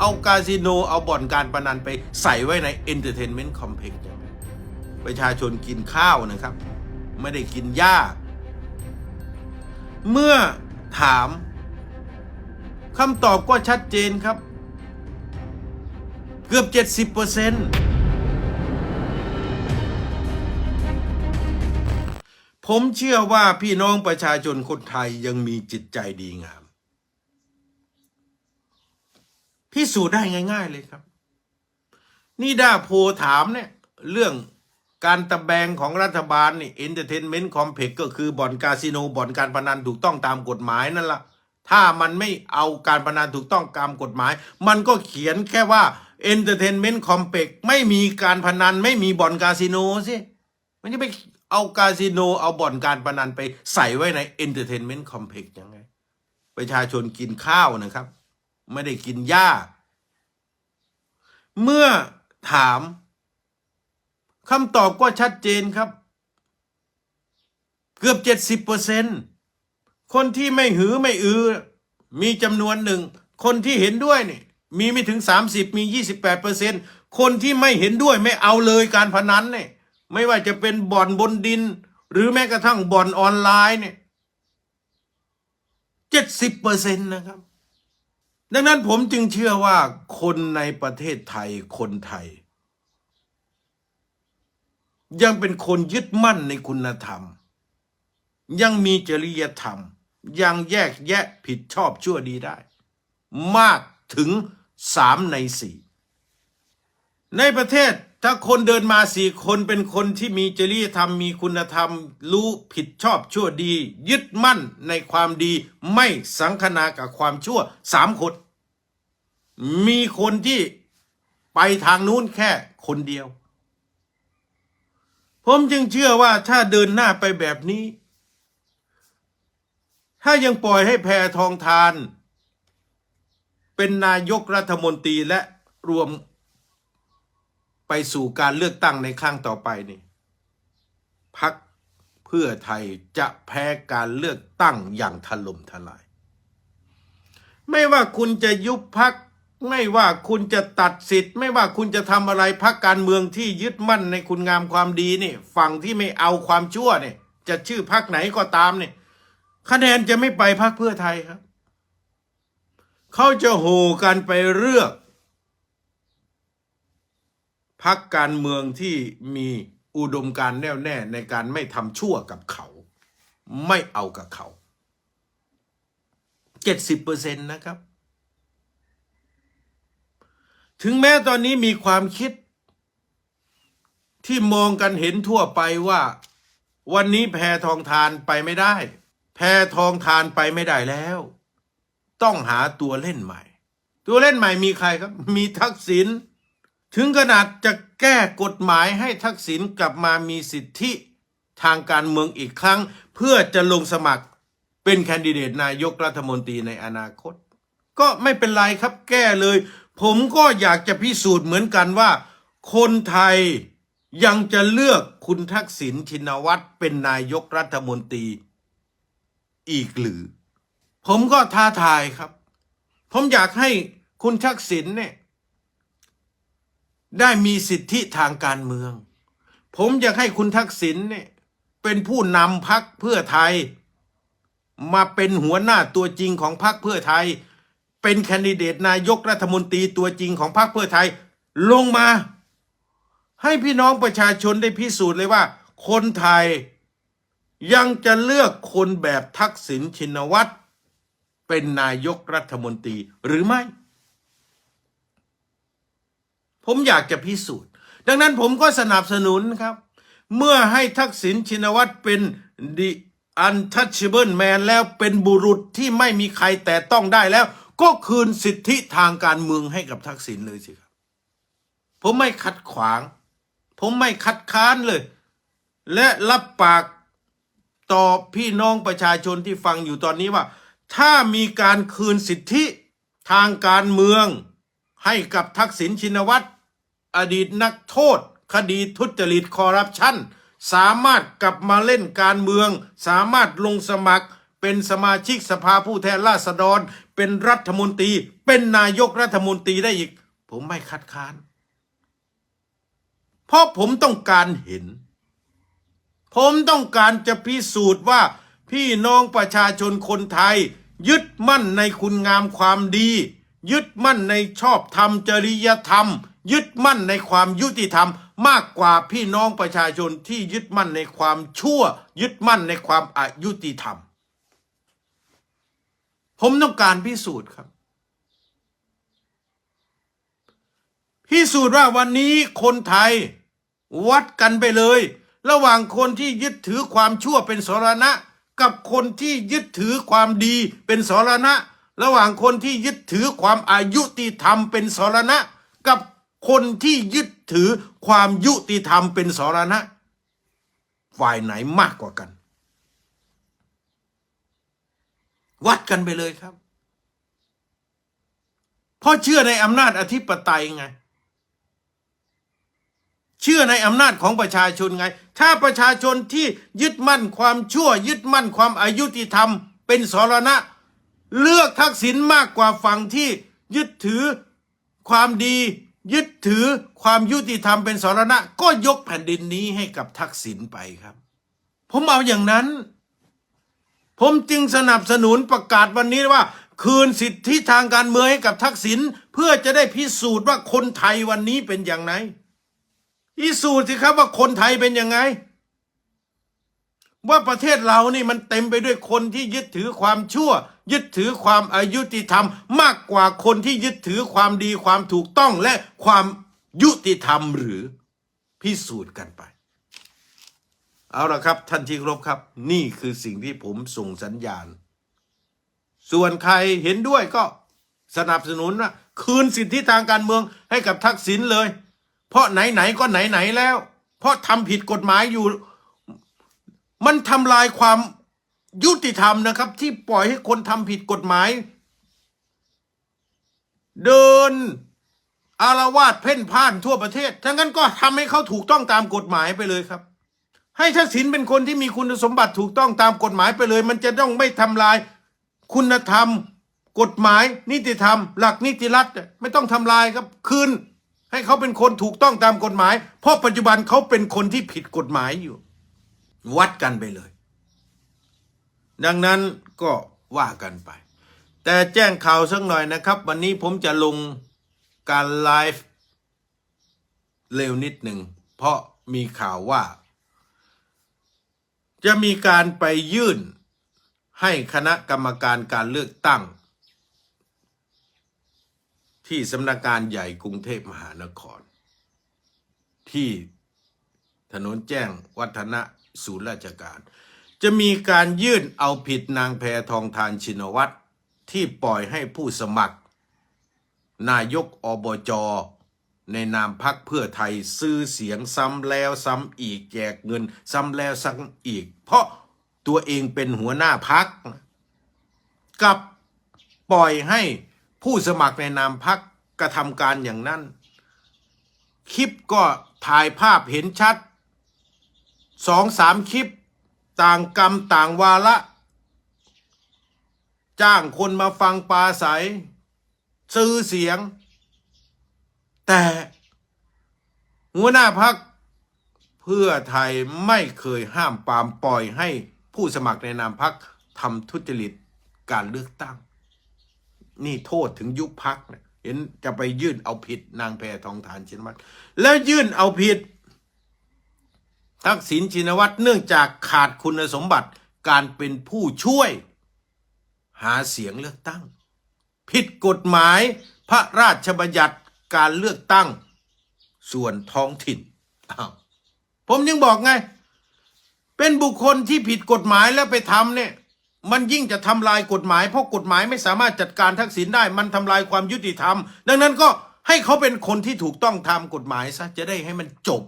เอาคาสิโน เอาบ่อนการพนันไปใส่ไว้ในเอนเตอร์เทนเมนต์คอมเพล็กซ์ประชาชนกินข้าวนะครับ ไม่ได้กินหญ้า เมื่อถามคำตอบก็ชัดเจนครับ เกือบ 70%เปอร์เซ็นต์ผมเชื่อว่าพี่น้องประชาชนคนไทยยังมีจิตใจดีงาม พิสูจน์ได้ง่าย ๆ เลยครับ นี่ด้าโพถามเนี่ย เรื่องการตะแบงของรัฐบาลนี่เอนเตอร์เทนเมนต์คอมเพล็กก็คือบ่อนคาสิโนบ่อนการพนันถูกต้องตามกฎหมายนั่นละถ้ามันไม่เอาการพนันถูกต้องตามกฎหมาย มันก็เขียนแค่ว่าเอนเตอร์เทนเมนต์คอมเพล็กไม่มีการพนันไม่มีบ่อนคาสิโนสิมันจะไปเอาคาสิโนเอาบ่อนการพนันไปใส่ไว้ในเอนเตอร์เทนเมนต์คอมเพล็กยังไง ประชาชนกินข้าวนะครับ ไม่ได้กินหญ้า เมื่อถามคำตอบก็ชัดเจนครับ เกือบเจ็ดสิบเปอร์เซ็นคนที่ไม่หือไม่อือ มีจำนวนหนึ่ง คนที่เห็นด้วยนี่มีไม่ถึงสามสิบมียี่สิบแปดเปอร์เซ็นคนที่ไม่เห็นด้วยไม่เอาเลยการพนันเนี่ยไม่ว่าจะเป็นบ่อนบนดิน หรือแม้กระทั่งบ่อนออนไลน์เนี่ยเจ็ดสิบเปอร์เซ็นต์นะครับ ดังนั้นผมจึงเชื่อว่าคนในประเทศไทยคนไทย ยังเป็นคนยึดมั่นในคุณธรรม ยังมีจริยธรรม ยังแยกแยะผิดชอบชั่วดีได้ มากถึงสามในสี่ในประเทศ ถ้าคนเดินมาสี่คนเป็นคนที่มีจริยธรรมมีคุณธรรม รู้ผิดชอบชั่วดี ยึดมั่นในความดี ไม่สังคนากับความชั่วสามคน มีคนที่ไปทางนู้นแค่คนเดียว ผมจึงเชื่อว่าถ้าเดินหน้าไปแบบนี้ ถ้ายังปล่อยให้แพทองทาน เป็นนายกรัฐมนตรีและรวม ไปสู่การเลือกตั้งในครั้งต่อไปนี่พักเพื่อไทยจะแพ้การเลือกตั้งอย่างถล่มทลาย ไม่ว่าคุณจะยุบพักไม่ว่าคุณจะตัดสิทธิ์ ไม่ว่าคุณจะทำอะไรพักการเมืองที่ยึดมั่นในคุณงามความดีนี่ฝั่งที่ไม่เอาความชั่วเนี่ย จะชื่อพักไหนก็ตามเนี่ยคะแนนจะไม่ไปพักเพื่อไทยครับ เขาจะโหกันไปเลือก พักการเมืองที่มีอุดมการแน่วแน่ในการไม่ทำชั่วกับเขา ไม่เอากับเขาเจ็ดสิบเปอร์เซ็นต์นะครับ ถึงแม้ตอนนี้มีความคิด ที่มองกันเห็นทั่วไปว่า วันนี้แพทองทานไปไม่ได้ แพทองทานไปไม่ได้แล้ว ต้องหาตัวเล่นใหม่ ตัวเล่นใหม่มีใครครับ มีทักษิณ ถึงขนาดจะแก้กฎหมายให้ทักษิณกลับมามีสิทธิทางการเมืองอีกครั้ง เพื่อจะลงสมัครเป็นแคนดิเดตนายกรัฐมนตรีในอนาคต ก็ไม่เป็นไรครับแก้เลย ผมก็อยากจะพิสูจน์เหมือนกันว่า คนไทยยังจะเลือกคุณทักษิณชินวัตรเป็นนายกรัฐมนตรี อีกหรือ ผมก็ท้าทายครับ ผมอยากให้คุณทักษิณเนี่ย ได้มีสิทธิทางการเมือง ผมอยากให้คุณทักษิณเนี่ยเป็นผู้นำพักเพื่อไทย มาเป็นหัวหน้าตัวจริงของพรรคเพื่อไทย เป็นแคนดิเดตนายกรัฐมนตรีตัวจริงของพรรคเพื่อไทย ลงมา ให้พี่น้องประชาชนได้พิสูจน์เลยว่า คนไทยยังจะเลือกคนแบบทักษิณชินวัตรเป็นนายกรัฐมนตรีหรือไม่ ผมอยากจะพิสูจน์ ดังนั้นผมก็สนับสนุนครับ เมื่อให้ทักษิณชินวัตรเป็น the untouchable man แล้วเป็นบุรุษที่ไม่มีใครแต่ต้องได้แล้ว ก็คืนสิทธิทางการเมืองให้กับทักษิณเลยสิครับ ผมไม่ขัดขวาง ผมไม่คัดค้านเลย และรับปากต่อพี่น้องประชาชนที่ฟังอยู่ตอนนี้ว่า ถ้ามีการคืนสิทธิทางการเมืองให้กับทักษิณชินวัตร อดีตนักโทษ คดีทุจริตคอร์รัปชันสามารถกลับมาเล่นการเมือง สามารถลงสมัคร เป็นสมาชิกสภาผู้แทนราษฎร เป็นรัฐมนตรี เป็นนายกรัฐมนตรีได้อีก ผมไม่คัดค้าน เพราะผมต้องการเห็น ผมต้องการจะพิสูจน์ว่า พี่น้องประชาชนคนไทย ยึดมั่นในคุณงามความดี ยึดมั่นในชอบธรรมจริยธรรม ยึดมั่นในความยุติธรรม มากกว่าพี่น้องประชาชนที่ยึดมั่นในความชั่ว ยึดมั่นในความอายุติธรรม ผมต้องการพิสูจน์ครับ พิสูจน์ว่าวันนี้คนไทยวัดกันไปเลย ระหว่างคนที่ยึดถือความชั่วเป็นสรณะ กับคนที่ยึดถือความดีเป็นสรณะ ระหว่างคนที่ยึดถือความอายุติธรรมเป็นสรณะ กับ คนที่ยึดถือความยุติธรรมเป็นสรณะ ฝ่ายไหนมากกว่ากัน วัดกันไปเลยครับ เพราะเชื่อในอำนาจอธิปไตยไง เชื่อในอำนาจของประชาชนไง ถ้าประชาชนที่ยึดมั่นความชั่ว ยึดมั่นความอายุติธรรม เป็นสรณะ เลือกทักษิณมากกว่าฝั่งที่ยึดถือความดี ยึดถือความยุติธรรมเป็นสรณะ ก็ยกแผ่นดินนี้ให้กับทักษิณไปครับ ผมเอาอย่างนั้น ผมจึงสนับสนุนประกาศวันนี้ว่า คืนสิทธิทางการเมืองให้กับทักษิณเพื่อจะได้พิสูจน์ว่าคนไทยวันนี้เป็นอย่างไรพิสูจน์สิครับว่าคนไทยเป็นยังไง ว่าประเทศเรานี่มันเต็มไปด้วยคนที่ยึดถือความชั่ว ยึดถือความอายุติธรรม มากกว่าคนที่ยึดถือความดีความถูกต้องและความยุติธรรมหรือพิสูจน์กันไป เอาละครับ ท่านที่ครพครับ นี่คือสิ่งที่ผมส่งสัญญาณ ส่วนใครเห็นด้วยก็สนับสนุนว่าคืนสิทธิทางการเมืองให้กับทักษิณเลย เพราะไหนๆก็ไหนๆแล้ว เพราะทำผิดกฎหมายอยู่ มันทำลายความ ยุติธรรมนะครับ ที่ปล่อยให้คนทำผิดกฎหมาย เดินอารวาสเพ่นพ่านทั่วประเทศทั้งนั้นก็ทำให้เขาถูกต้องตามกฎหมายไปเลยครับ ให้ทักษิณเป็นคนที่มีคุณสมบัติถูกต้องตามกฎหมายไปเลย มันจะต้องไม่ทำลาย คุณธรรม กฎหมาย นิติธรรม หลักนิติรัฐไม่ต้องทำลายครับ คืนให้เขาเป็นคนถูกต้องตามกฎหมาย เพราะปัจจุบันเขาเป็นคนที่ผิดกฎหมายอยู่ วัดกันไปเลย ดังนั้นก็ว่ากันไป แต่แจ้งข่าวสักหน่อยนะครับ วันนี้ผมจะลงการไลฟ์เร็วนิดหนึ่ง เพราะมีข่าวว่า จะมีการไปยื่นให้คณะกรรมการการเลือกตั้ง ที่สำนักงานใหญ่กรุงเทพมหานคร ที่ถนนแจ้งวัฒนะศูนย์ราชการ จะมีการยื่นเอาผิดนางแพทองทานชินวัตรที่ปล่อยให้ผู้สมัคร นายกอบจในนามพักเพื่อไทยซื้อเสียงซ้ำแล้วซ้ำอีกแจกเงินซ้ำแล้วซ้ำอีก เพราะตัวเองเป็นหัวหน้าพักกับปล่อยให้ผู้สมัครในนามพักกระทำการอย่างนั้น คลิปก็ถ่ายภาพเห็นชัดสองสามคลิป ต่างกรรมต่างวาระ จ้างคนมาฟังปลาใส ซื้อเสียง แต่หัวหน้าพักเพื่อไทยไม่เคยห้ามปามปล่อยให้ผู้สมัครในนามพักทำทุจริตการเลือกตั้ง นี่โทษถึงยุบพักเห็นจะไปยื่นเอาผิดนางแพทองทานชินวัตรแล้วยื่นเอาผิด ทักษิณชินวัตรเนื่องจากขาดคุณสมบัติการเป็นผู้ช่วย หาเสียงเลือกตั้ง ผิดกฎหมายพระราชบัญญัติการเลือกตั้ง ส่วนท้องถิ่นผมยังบอกไง เป็นบุคคลที่ผิดกฎหมายแล้วไปทำเนี่ยมันยิ่งจะทำลายกฎหมาย เพราะกฎหมายไม่สามารถจัดการทักษิณได้ มันทำลายความยุติธรรม ดังนั้นก็ให้เขาเป็นคนที่ถูกต้องตามกฎหมายซะจะได้ให้มันจบ